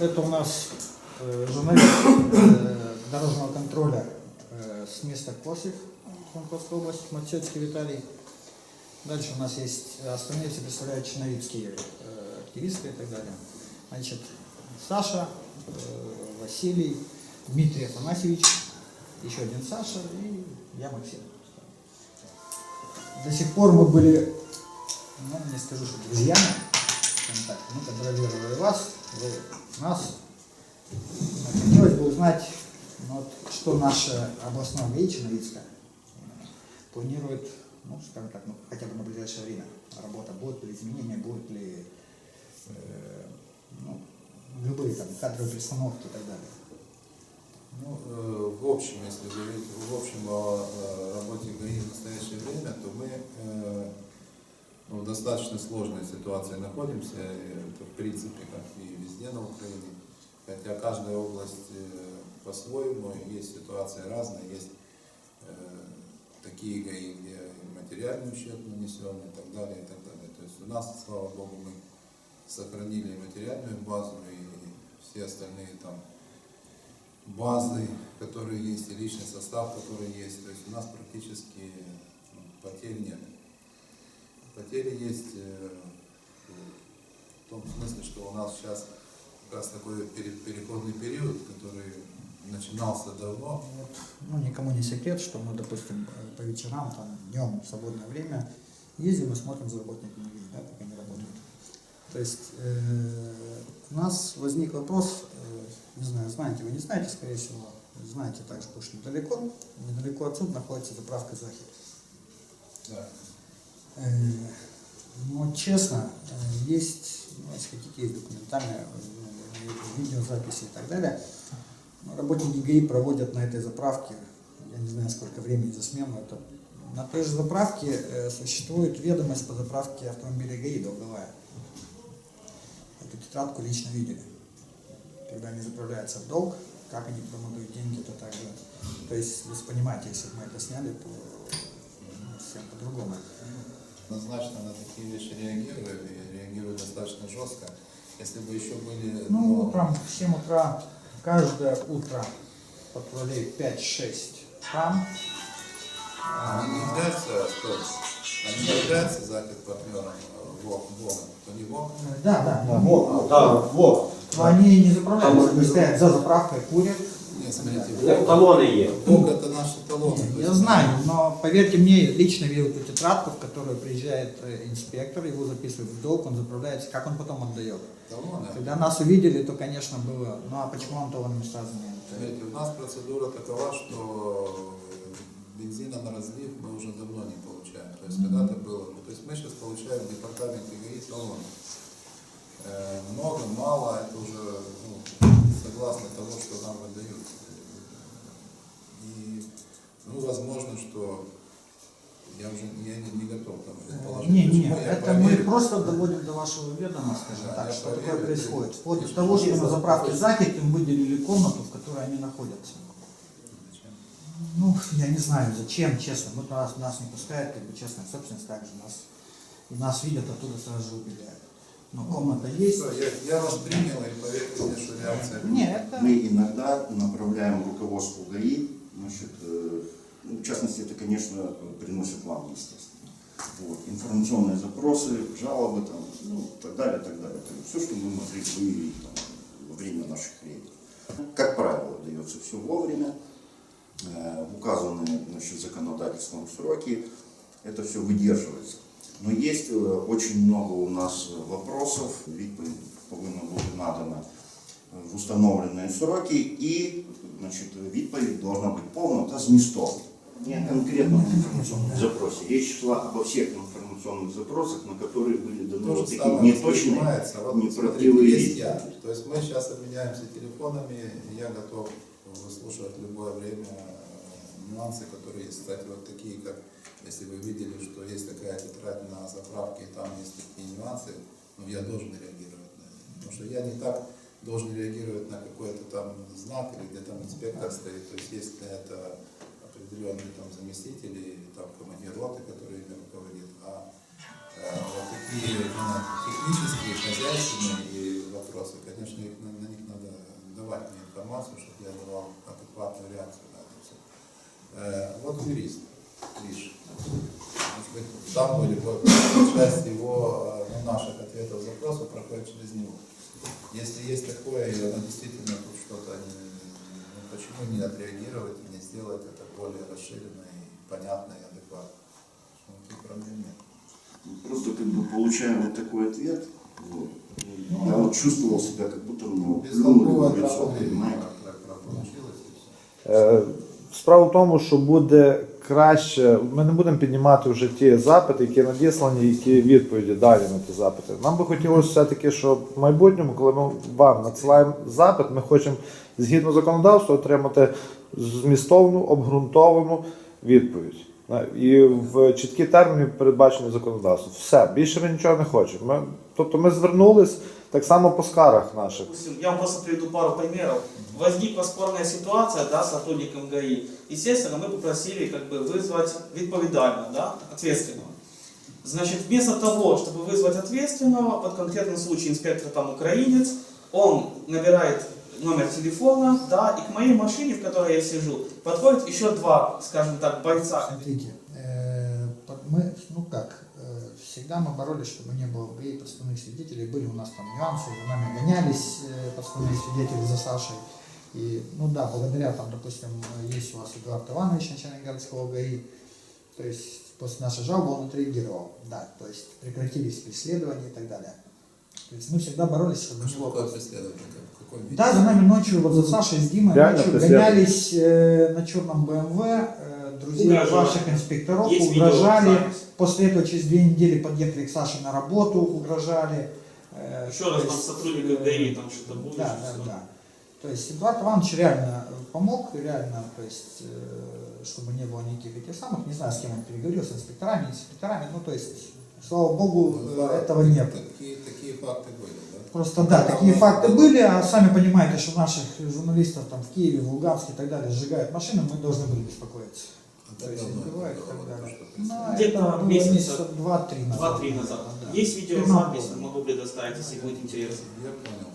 это у нас э, журналист э, дорожного контроля э, с места Косев, Кемеровской области, Мацецкий Виталий. Дальше у нас есть э, остальные все представляют черновицкие э, активисты и так далее. Значит, Саша, э, Василий, Дмитрий Афанасьевич, еще один Саша и я Максим. До сих пор мы были, ну, не скажу, что друзьями, так, мы контролировали вас, вы нас. Хотелось бы узнать, ну, вот, что наше областное ГАИ Черновицкое э, планирует, ну, скажем так, ну, хотя бы на ближайшее время работа, будут ли изменения, будут ли э, ну, любые там кадровые перестановки и так далее. Ну, э, в общем, если говорить в общем о работе ГАИ в настоящее время, то мы э, ну, в достаточно сложной ситуации находимся, это в принципе как и на Украине. Хотя каждая область э, по-своему, есть ситуации разные, есть э, такие ГАИ, где материальный ущерб нанесен и так далее, и так далее. То есть у нас, слава Богу, мы сохранили материальную базу, и все остальные там базы, которые есть, и личный состав, который есть. То есть у нас практически ну, потерь нет. Потери есть э, в том смысле, что у нас сейчас как раз такой пере- переходный период, который начинался давно. Ну, никому не секрет, что мы, допустим, по вечерам, там, днем, в свободное время ездим и смотрим за работниками ГАИ, да, как они работают. То есть э, у нас возник вопрос, э, не знаю, знаете вы, не знаете, скорее всего, знаете также, потому что недалеко, недалеко отсюда находится заправка Захид. Да. Э, Но честно, э, есть, ну, если хотите, есть документальные э, видеозаписи и так далее. Работники ГАИ проводят на этой заправке, я не знаю, сколько времени за смену. Это, на той же заправке э, существует ведомость по заправке автомобиля ГАИ долговая. Эту тетрадку лично видели. Когда они заправляются в долг, как они потом отдают деньги, то так же. То есть, вы понимаете, если бы мы это сняли, то ну, совсем по-другому. Однозначно на такие вещи реагирую, и реагирую достаточно жестко. Если бы еще были... Ну, утром в 7 утра, каждое утро патрулей 5-6 там. Они не являются, кто? Они не являются захід партнером ВОК, ВОК, то не ВОК. Э, Да, да, да. Вот, да, вот. Но они не заправляются, Там, они стоят за заправкой, курят. Нет, смотрите, ВОК, талони є. ВОК это наши талоны. то есть Я знаю, но поверьте мне, лично видел эту тетрадку, в которую приезжает э, инспектор, его записывают в долг, он заправляется, как он потом отдает. Когда нас увидели, то, конечно, было, ну а почему он талонами сразу не? Смотрите, у нас процедура такова, что бензина на разлив мы уже давно не получаем. То есть когда-то было, ну, то есть мы сейчас получаем в департаменте ГАИ талоны. Э, много, мало, это уже ну, согласно того, что нам выдают. И, ну, возможно, что я уже я не, не готов там предположить. Не, не. Я это мы просто доводим до вашего ведома, скажем Да, так, что проверю. такое происходит. Вплоть до того, что на заправке. Захид им выделили комнату, в которой они находятся. Зачем? Ну, я не знаю, зачем, честно. Вот нас, нас не пускают, как бы частная собственность также нас. И нас видят, оттуда сразу же убегают. Но комната есть. Всё, я, я вас принял, и поверьте мне, что реакция будет. Не, это... Мы иногда направляем руководству ГАИ, значит, э, ну, в частности, это, конечно, приносит вам, естественно. Вот, информационные запросы, жалобы, там, ну, так далее, так далее. Все, что мы могли выявить там, во время наших рейдов. Как правило, дается все вовремя, э, в указанные значит, законодательством сроки, это все выдерживается. Но есть э, очень много у нас вопросов, відповідь повинна бути надана в установленные сроки, и значит, відповідь должна быть повна та змістовна. Не конкретно в информационном запросе. Речь шла обо всех информационных запросах, на которые были даны вот такие неточные. Вот неправдивые есть вести. я. То есть мы сейчас обменяемся телефонами, я готов выслушивать любое время э, нюансы, которые есть. Кстати, вот такие, как если вы видели, что есть такая тетрадь на заправке, и там есть такие нюансы, ну, я должен реагировать на это. Потому что я не так должен реагировать на какой-то там знак или где там инспектор стоит. То есть есть этого определенные там заместители там командир роты, который ими руководит. А э, вот такие технические, хозяйственные вопросы, конечно, их на, на них надо информацию, чтобы я давал адекватную реакцию на это все. Э, вот юрист, Криш. Может быть, там были бы часть его, э, ну, наших ответов запросов проходит через него. Если есть такое, и оно действительно тут что-то, не- ну, почему не отреагировать и не сделать это более расширенно и понятно и адекватно? Ну, Никаких проблем нет. Просто как бы получаем вот такой ответ. Вот. Я вот чувствовал себя, как будто мне плюнули в лицо, понимаете? Е, Справа в тому, що буде краще. Ми не будемо піднімати вже ті запити, які надіслані, які відповіді далі на ті запити. Нам би хотілося все-таки, щоб в майбутньому, коли ми вам надсилаємо запит, ми хочемо згідно законодавства отримати змістовну, обґрунтовану відповідь. На- І в чіткі терміни передбачені законодавством. Все, більше ми нічого не хочемо. Ми, тобто ми звернулись так само по скарах наших. Допустим, я вам просто приведу пару примеров. Возникла спорная ситуация да, с сотрудником ГАИ. Естественно, мы попросили как бы, вызвать відповідального, да, ответственного. Значит, вместо того, чтобы вызвать ответственного, под конкретным случаем инспектор там украинец, он набирает номер телефона, да, и к моей машине, в которой я сижу, подходит еще два, скажем так, бойца. Смотрите, э, мы, ну как, э, всегда мы боролись, чтобы не было ГАИ подставных свидетелей, были у нас там нюансы, за нами гонялись э, подставные свидетели за Сашей. И, ну да, благодаря там, допустим, есть у вас Эдуард Иванович, начальник городского ГАИ, то есть после нашей жалобы он отреагировал, да, то есть прекратились преследования и так далее. То есть мы всегда боролись, чтобы не было преследование? Виде? да, за нами ночью, вот за Сашей с Димой Реально ночью гонялись э, на черном БМВ, э, друзья Угрожали. ваших инспекторов Есть угрожали. видеозапись. После этого через две недели подъехали к Саше на работу, угрожали. Э, Еще то раз там есть, сотрудник э, ГАИ там что-то будет. Да, да, да. То есть Эдуард Иванович реально помог, реально, то есть, э, чтобы не было никаких этих самых, не знаю, с кем он переговорил, с инспекторами, не с инспекторами, ну то есть, слава богу, Ну, да, этого нет. Такие, такие факты были? Просто да, такие факты были, а сами понимаете, что наших журналистов там в Киеве, в Луганске и так далее сжигают машины, мы должны были беспокоиться. А То есть давно избивают и это так было, далее. что Ну, Где-то это было месяца месяца два-три назад. Два-три назад. Да. Есть видеозапись, могу предоставить, если будет интересно. Я понял.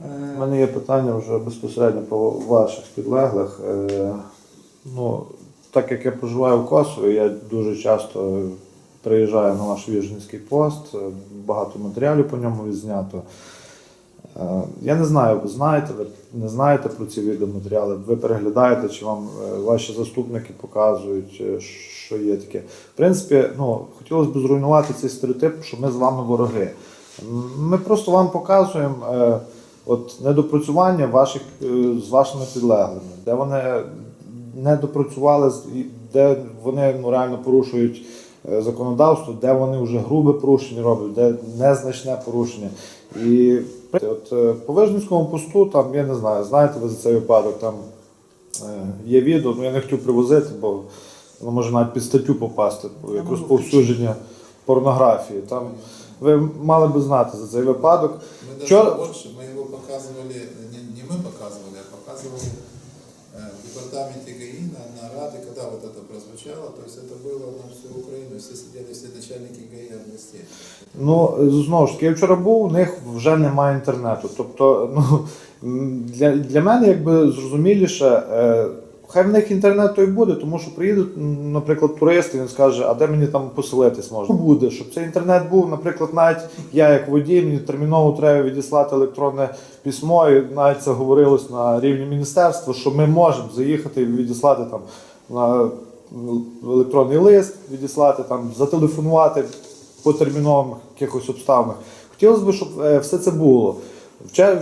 У Э, мене є питання вже безпосередньо по ваших підлеглих. Е, Ну, так як я проживаю в Косові, я дуже часто приїжджаю на ваш Віжницький пост, е, багато матеріалів по ньому відзнято. Е, Я не знаю, ви знаєте, ви не знаєте про ці відеоматеріали, ви переглядаєте, чи вам е, ваші заступники показують, е, що є таке. В принципі, ну, хотілося б зруйнувати цей стереотип, що ми з вами вороги. Ми просто вам показуємо от, недопрацювання ваших, з вашими підлеглими, де вони не допрацювали, де вони ну, реально порушують законодавство, де вони вже грубе порушення роблять, де незначне порушення. І от, е, по Вижницькому посту, там, я не знаю, знаєте ви за цей випадок, там е, є відео, ну я не хотів привозити, бо воно може навіть під статтю попасти, бо як можу розповсюдження порнографії. Там ви мали би знати за цей випадок. Мы даже Вчера- больше, мы его показывали, не, не мы показывали, а показывали э, в департаменте ГАИ на, на Раде, когда вот это прозвучало, то есть это было на всю Украину, все сидели, все начальники ГАИ областей. Ну, знову ж таки, я вчора був, у них вже немає інтернету. Тобто, ну, м, для, для мене якби зрозуміліше, е, хай в них інтернет то й буде, тому що приїде, м, наприклад, турист, і він скаже, а де мені там поселитись можна? Буде, щоб цей інтернет був, наприклад, навіть я як водій, мені терміново треба відіслати електронне письмо, і навіть це говорилось на рівні міністерства, що ми можемо заїхати і відіслати там на електронний лист, відіслати там, зателефонувати по термінових якихось обставинах. Хотілося б, щоб е, все це було.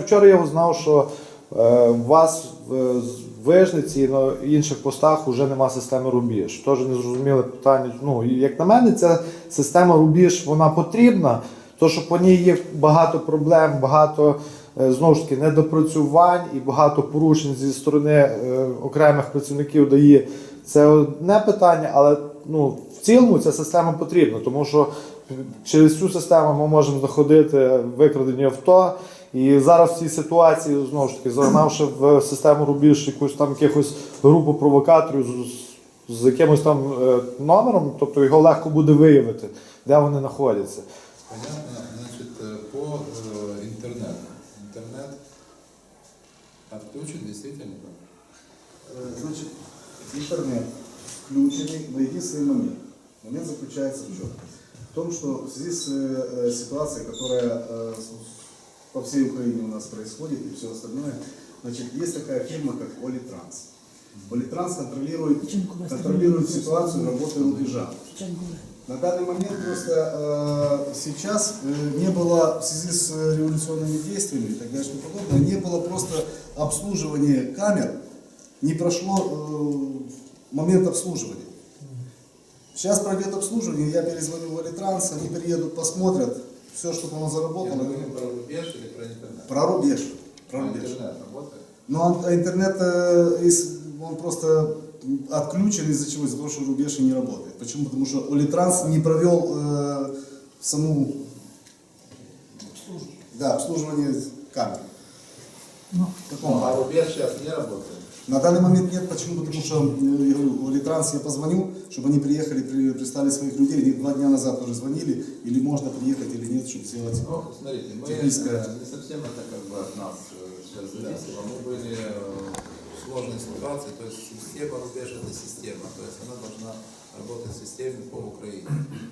Вчора, я узнав, що е, у вас в з Вижниці і на інших постах вже нема системи рубіж. Теж незрозуміле питання. Ну, як на мене, ця система рубіж вона потрібна, то що по ній є багато проблем, багато е, знову ж таки недопрацювань і багато порушень зі сторони е, окремих працівників ДАІ. Це одне питання, але ну, в цілому ця система потрібна, тому що через цю систему ми можемо знаходити викрадені авто. І зараз в цій ситуації, знову ж таки, загнавши в систему рубіж якусь там якихось групу провокаторів з, з якимось там е, номером, тобто його легко буде виявити, де вони знаходяться. Понятно, значит, э, по э, интернету. Интернет Отключен действительно. Э, Значит, интернет включенный, но единственный момент. Момент заключается в чем? В том, что в связи с э, э, ситуацией, которая э, с- по всей Украине у нас происходит и все остальное, значит, есть такая фирма, как Олитранс. Олитранс контролирует, контролирует ситуацию работы рубежа. На данный момент просто э, сейчас э, не было, в связи с э, революционными действиями и так далее и тому подобное, не было просто обслуживания камер, не прошло э, момент обслуживания. Сейчас пройдет обслуживание, я перезвоню в Алитранс, они приедут, посмотрят все, что там Я заработало. говорю про рубеж или про интернет? Про рубеж. Про Про рубеж. интернет работает? Но он- а интернет, э, он просто отключен из-за чего? Из-за того, что рубеж и не работает. Почему? Потому что Олитранс не провел э, саму да, обслуживание камер. Ну, А рубеж сейчас не работает? На данный момент нет. Почему? Потому что, э, я говорю, в Олитранс я позвоню, чтобы они приехали, при- прислали своих людей. Они два дня назад уже звонили, или можно приехать, или нет, чтобы сделать. Ну, смотрите, мы э, не совсем это как бы от нас э, сейчас зависело. Мы были э, в сложной ситуации, то есть система рубеж это система, то есть она должна работать в системе по Украине.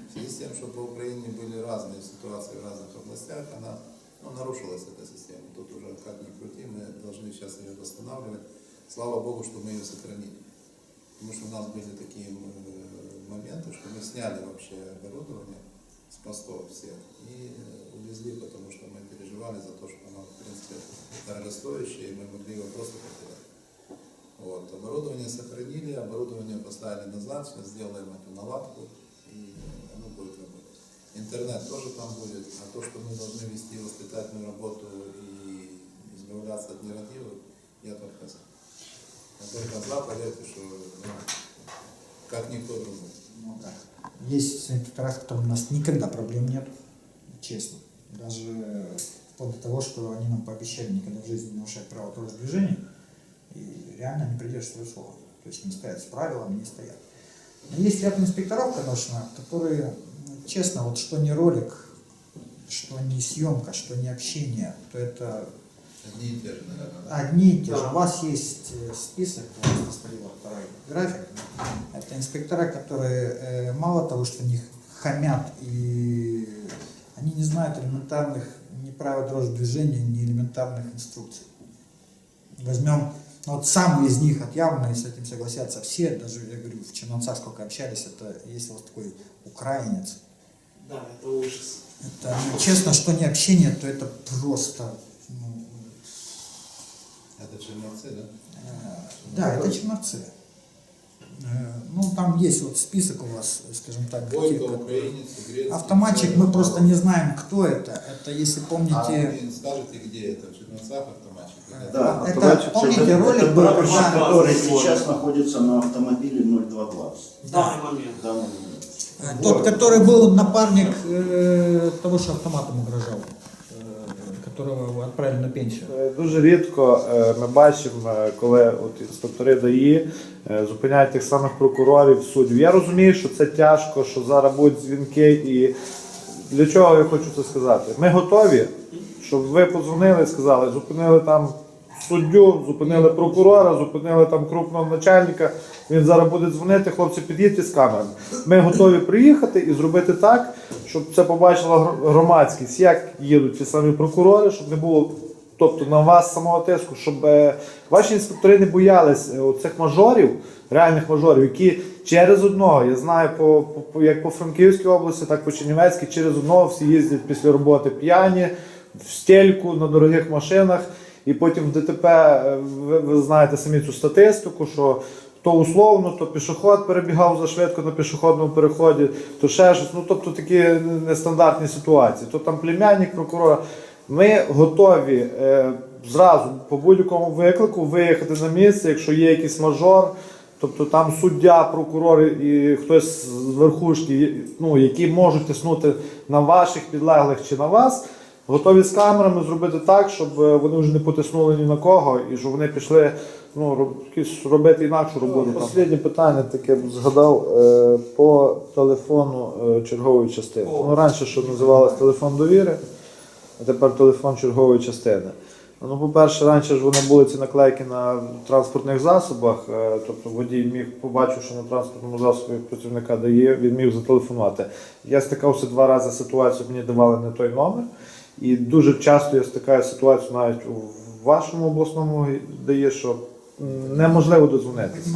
В связи с тем, что по Украине были разные ситуации в разных областях, она ну, нарушилась эта система. Тут уже как ни крути, мы должны сейчас ее восстанавливать. Слава Богу, что мы ее сохранили. Потому что у нас были такие э, моменты, что мы сняли вообще оборудование с постов всех и э, увезли, потому что мы переживали за то, что оно, в принципе, дорогостоящее, и мы могли его просто потерять. Вот. Оборудование сохранили, оборудование поставили назад, сейчас сделаем эту наладку, и оно будет работать. Интернет тоже там будет, а то, что мы должны вести воспитательную работу и избавляться от нерадивых, я только за. Только за, поверьте, что ну, как никто другой. Ну, да. Есть инспектора, с которыми у нас никогда проблем нет, честно. Даже вплоть до того, что они нам пообещали никогда в жизни не нарушать право дорожного движения, и реально не придерживаются своего слова. То есть не стоят с правилами, не стоят. Но есть ряд инспекторов, конечно, которые, ну, честно, вот что не ролик, что не съемка, что не общение, то это Одни и те же, наверное. да? одни и те же. У вас есть э, список, у вас на столе вот второй график. Это инспектора, которые э, мало того, что них хамят, и они не знают элементарных ни правил дорожного движения, ни элементарных инструкций. Возьмем, ну вот самый из них отъявленный, с этим согласятся все, даже, я говорю, в Черновцах сколько общались, это у вас такой украинец, Да, это ужас. это, ну, честно, что не общение, то это просто, ну, Это черновцы, да? Да, это черновцы. Э, Ну, там есть вот список у вас, скажем так, Бойко, украинец, грецкий. Автоматчик, мы просто не знаем, кто это. Это, если А помните, вы скажете, где это? В Черновцах автоматчик? Да, это, автоматчик, помните, это- ролик это был, когда- который сейчас находится на автомобиле 0220. В данный момент. В данный момент. э, тот, который был напарник э, того, что автоматом угрожал, которого отправили на пенсию. Е, Дуже рідко е, ми бачимо, е, коли от інспектори ДАІ зупиняють тих самих прокурорів, суддів. Я розумію, що це тяжко, що зараз будуть дзвінки і для чого я хочу це сказати? Ми готові, щоб ви подзвонили і сказали, зупинили там суддю, зупинили прокурора, зупинили там крупного начальника. Він зараз буде дзвонити, хлопці, під'їдьте з камерами. Ми готові приїхати і зробити так, щоб це побачила громадськість, як їдуть ті самі прокурори, щоб не було тобто на вас самого тиску, щоб е, ваші інспектори не боялись е, цих мажорів, реальних мажорів, які через одного, я знаю, по, по, як по Франківській області, так по Чернівецькій, через одного всі їздять після роботи п'яні, в стельку на дорогих машинах. І потім в ДТП, е, ви, ви знаєте самі цю статистику, що то условно, то пішоход перебігав зашвидко на пішохідному переході, то ще щось. Ну тобто такі нестандартні ситуації. То там племянник прокурора. Ми готові е, зразу по будь-якому виклику виїхати на місце, якщо є якийсь мажор. Тобто там суддя, прокурор і хтось з верхушки, ну, які можуть тиснути на ваших підлеглих чи на вас, готові з камерами зробити так, щоб е, вони вже не потиснули ні на кого і щоб вони пішли ну, робити інакшу роботу. Останнє питання таке згадав е, по телефону е, чергової частини. Ну, раніше, що називалось телефон довіри, а тепер телефон чергової частини. Ну, по-перше, раніше ж вони були ці наклейки на транспортних засобах, тобто водій міг, побачивши на транспортному засобі працівника дає, він міг зателефонувати. Я стикався два рази з ситуацією, мені давали не той номер. І дуже часто я стикаюся з ситуацією навіть у вашому обласному дає, що неможливо дозвонитися.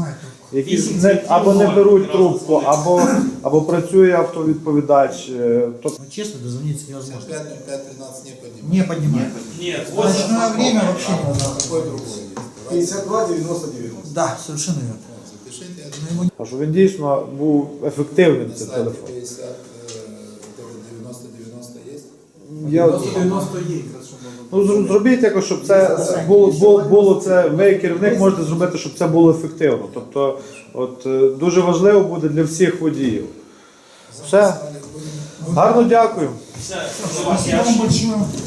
Які не, або не беруть трубку, або, або працює автовідповідач. е, Тобто Ну, честно, дозвониться невозможно. 5.13 не поднимаем. Не поднимает. Нет, В ночное время вообще невозможно. какой другой 52 90 90. Да, совершенно верно. Запишите, я Но а що він дійсно був ефективним цей телефон. 50, э, вот это 90-90 есть? Я, 90 є, якраз щоб ну, зр- зробіть якось, щоб це було, було, було це. Ви як керівник можете зробити, щоб це було ефективно. Тобто, от е, дуже важливо буде для всіх водіїв. Все. Гарно дякую. Все, Спасибо вам большое.